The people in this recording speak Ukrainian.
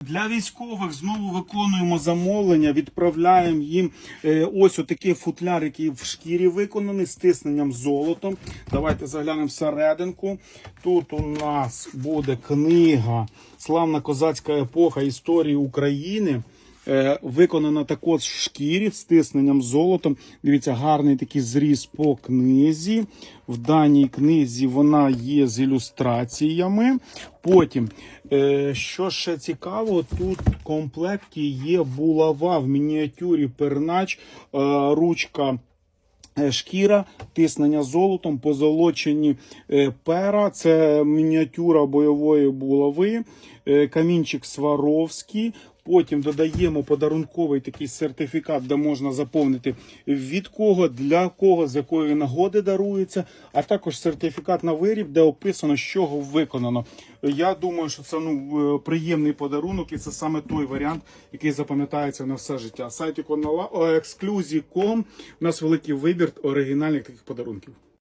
Для військових знову виконуємо замовлення, відправляємо їм е, ось отакий футляр, який в шкірі виконаний з тисненням золотом. Давайте заглянемо всерединку. Тут у нас буде книга Славна козацька епоха історії України. Е, Виконана також в шкірі з тисненням золотом. Дивіться, гарний такий зріз по книзі. В даній книзі вона є з ілюстраціями. Потім, е, що ще цікаво, тут в комплекті є булава в мініатюрі пернач, е, ручка. Шкіра, тиснення золотом, позолочені пера, це мініатюра бойової булави, камінчик Сваровський. Потім додаємо подарунковий такий сертифікат, де можна заповнити від кого, для кого, з якої нагоди дарується, а також сертифікат на виріб, де описано, з чого виконано. Я думаю, що це ну е, приємний подарунок, і це саме той варіант, який запам'ятається на все життя. Сайт Exclusive.com, у нас великий вибір оригінальних таких подарунків.